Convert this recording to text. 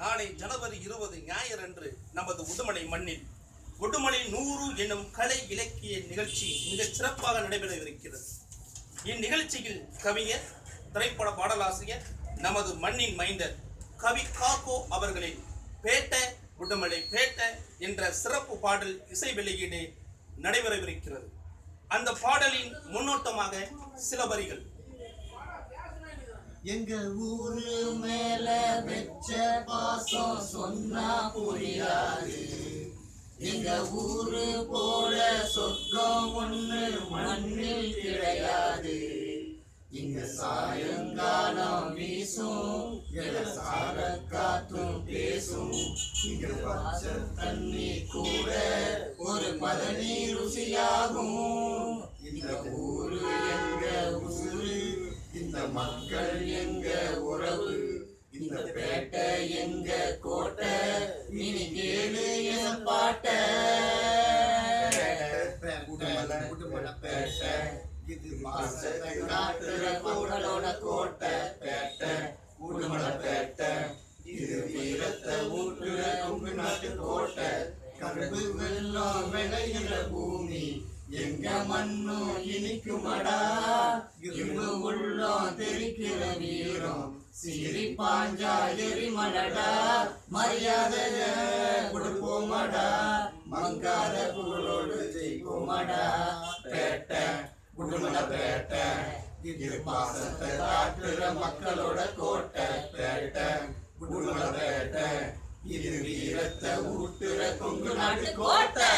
நாளை ஜனவரி இருபது ஞாயிறன்று நமது உடுமலை மண்ணில். உடுமலை நூறு எனும் கலை இலக்கிய நிகழ்ச்சி மிக சிறப்பாக நடைபெறவிருக்கிறது. இந்நிகழ்ச்சியில் கவிஞர் திரைப்பட பாடலாசிரியர் நமது மண்ணின் மைந்தர் கவி காக்கோ அவர்களின் பேட்ட உடுமலை பேட்ட என்ற சிறப்பு பாடல் இசை வெளியீடு நடைபெறவிருக்கிறது. அந்த பாடலின் முன்னோட்டமாக சில வரிகள். எங்க ஊரு மே வெச்ச பாசம் சொன்னா புரியாது. எங்க ஊரு போல சொர்க்கம் ஒண்ணு மண்ணில் கிடையாது. இங்க சாயங்காலம் வீசும் சார காத்தும் பேசும். இங்க பச்சை தண்ணி கூட ஒரு மதனி ருசியாகும். இந்த ஊரு எங்க உசுறு இந்த மக்கள் பேட்டை இது மாசத்தை காட்டுற கோட்டை பேட்டை உடுமலை இது வீரத்தை ஊட்டுற கொங்கு நாட்டு கோட்டை கரும்பு வெள்ளம் விளைகிற பூமி எங்க மண்ணும் இனிக்குமடா இரும்பு உள்ளம் தெரிக்கிற வீரம் சீறி பாஞ்சா எரிமலடா மரியாதைய கொடுப்போமடா? மங்காத புகழோடு ஜெயிப்போமடா பேட்டை உடுமல பேட்டை இது பாசத்தை காட்டுற மக்களோட கோட்டை பேட்டை உடுமல பேட்டை இது வீரத்தை ஊட்டுற கொங்கு நாட்டு கோட்டை.